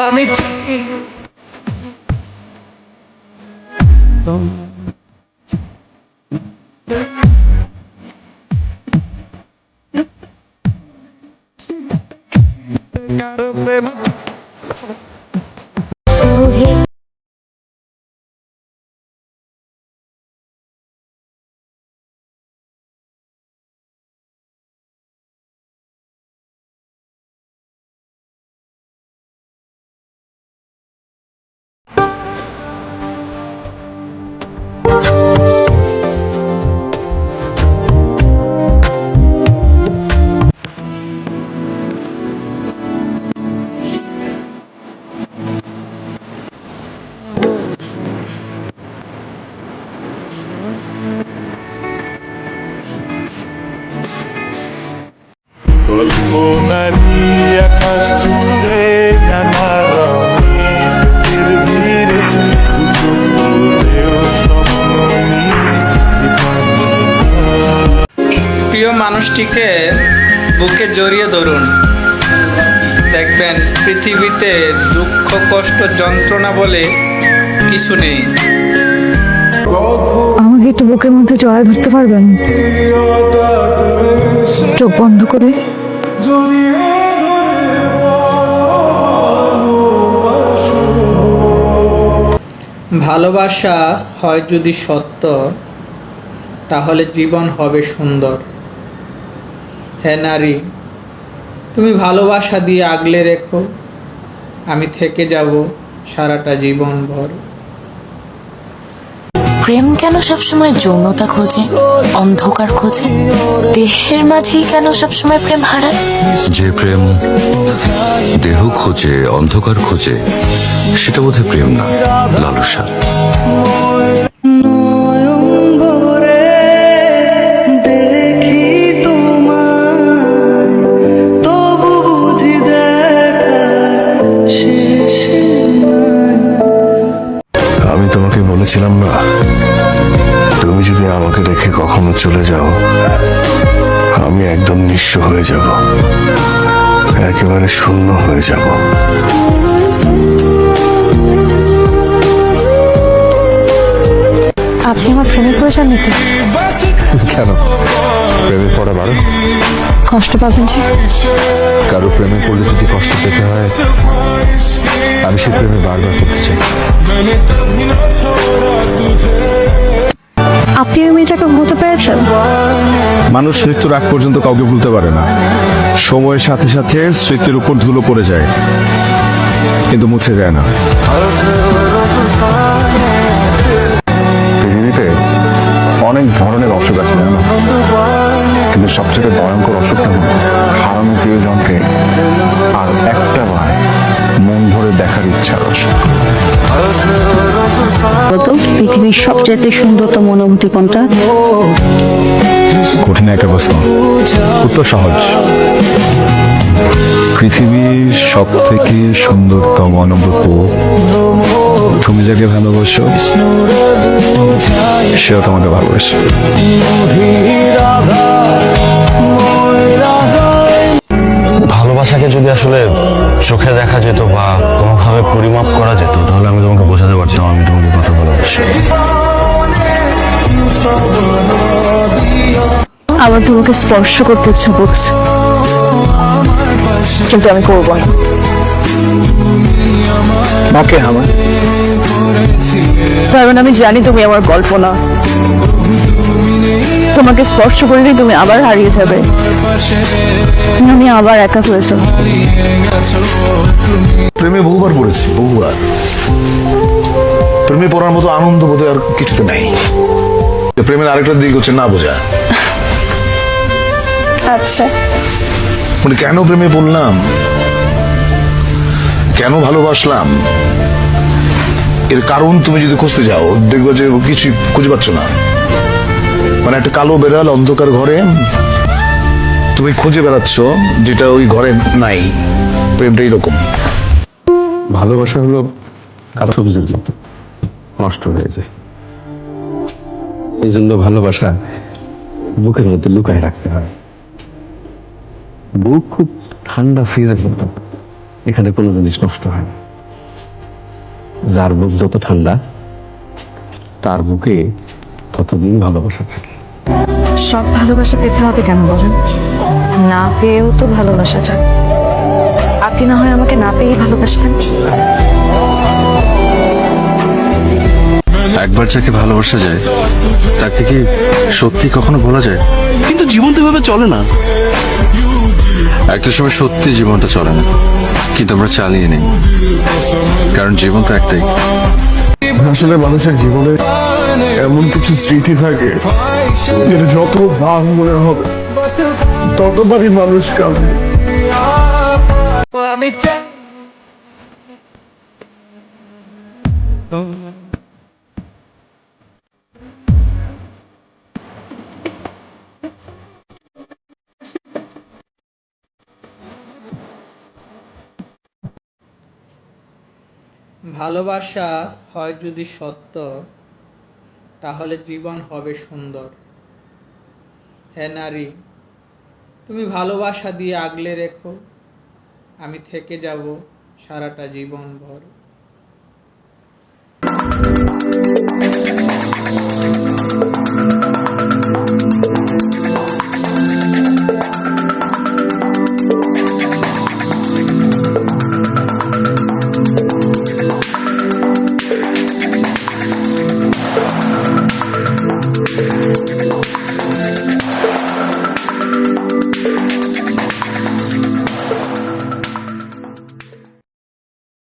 আমি প্রিয় মানুষটিকে বুকে জড়িয়ে ধরুন। দেখবেন পৃথিবীতে দুঃখ, কষ্ট, যন্ত্রণা বলে কিছু নেই। আমাকে একটু বুকের মধ্যে জড়ায় ধরতে পারবেন? চোখ বন্ধ করে ভালোবাসা হয় যদি সত্য, তাহলে জীবন হবে সুন্দর। হ্যাঁ নারী, তুমি ভালোবাসা দিয়ে আগলে রেখো। আমি থেকে যাব সারাটা জীবন ভর প্রেম কেন সবসময় যৌনতা খোঁজে? অন্ধকার খোঁজে? দেহের মাঝেই কেন সবসময় প্রেম হারায়? যে প্রেম দেহ খোঁজে, অন্ধকার খোঁজে, সেটা বোধহয় প্রেম না, লালসা। তুমি যদি আমাকে রেখে কখনো চলে যাও আমি একদম নিঃস্ব হয়ে যাব। একেবারে শূন্য হয়ে যাব। আপনি আমার প্রেমে পড়েছেন নাকি? কেন? প্রেমে পড়া ভালো কষ্ট পাবেন যে। কারও প্রেমে পড়লে যদি কষ্ট পেতে হয় আমি সে প্রেমে বারবার করতে চাই। আপনি ওই মেয়েটাকে ভুলতে পেরেছেন? মানুষ মৃত্যুর আগ পর্যন্ত কাউকে ভুলতে পারে না। সময়ের সাথে সাথে স্মৃতির উপর ধুলো পড়ে যায় কিন্তু মুছে যায় না। পৃথিবীতে অনেক ধরনের অসুখ আছে জানো? কিন্তু সবচেয়ে ভয়ঙ্কর অসুখটা হলো হারানো প্রিয়জনকে আর একটা ভরে দেখার ইচ্ছা বলতো পৃথিবীর সবচেয়ে সুন্দরতম অনুভূতি কোনটা? কঠিন একটা প্রশ্ন। উত্তর সহজ। পৃথিবীর সব থেকে সুন্দরতম অনুভূতি। তুমি যাকে ভালোবাসো সেও তোমাকে ভালোবাসে। ভালোবাসাকে যদি আসলে চোখে দেখা যেত বা কোনোভাবে পরিমাপ করা যেত তাহলে আমি তোমাকে বোঝাতে পারতাম আমি তোমাকে কত ভালোবাসি আমার তোমাকে স্পর্শ করতে ইচ্ছা করছে। কিন্তু আমি করব না। আমার? কারণ আমি জানি তুমি আমার গল্প না। তোমাকে স্পর্শ করলেই তুমি আবার হারিয়ে যাবে। আমি আবার একা হয়ে যাব প্রেমে বহুবার পড়েছি বহুবার। প্রেমে পড়ার মতো আনন্দ বোধ আর কিছুতে নাই। প্রেমের আরেকটা দিক হচ্ছে না বোঝা। আচ্ছা। মানে কেন প্রেমে পড়লাম? কেন ভালোবাসলাম? এর কারণ তুমি যদি খুঁজতে যাও দেখবে যে কিছুই খুঁজে পাচ্ছ না। মানে একটা কালো বেড়াল অন্ধকার ঘরে। তুমি খুঁজে বেড়াচ্ছ যেটা ওই ঘরে নাই। প্রেমটা এরকম। ভালোবাসা হলো কাঁচা সবজির মতো। নষ্ট হয়ে যায়। এই জন্য ভালোবাসা বুকের মধ্যে লুকায় রাখতে হয়। বুক খুব ঠান্ডা ফ্রিজের মতো। এখানে কোনো জিনিস নষ্ট হয় না। যার বুক যত ঠান্ডা, তার বুকে ততদিন ভালোবাসা থাকে। সব ভালোবাসা পেতে হবে কেন বলেন? না পেয়েও তো ভালোবাসা যায় আপনি না হয় আমাকে না পেয়েই ভালোবাসতেন? একবার যাকে ভালোবাসা যায় তাকে কি সত্যি কখনো বলা যায়? কিন্তু জীবন তো এভাবে চলে না। একটা সময় সত্যি জীবনটা চলে না কিন্তু আমরা চালিয়ে নেই। কারণ জীবন তো একটাই। আসলে মানুষের জীবনে এমন কিছু স্মৃতি থাকে যেটা যত দাম মনে হবে ততবারই মানুষ কাঁদবে ভালোবাসা হয় যদি সত্য। তাহলে জীবন হবে সুন্দর। হে নারী, তুমি ভালোবাসা দিয়ে আগলে রেখো। আমি থেকে যাব সারাটা জীবন ভর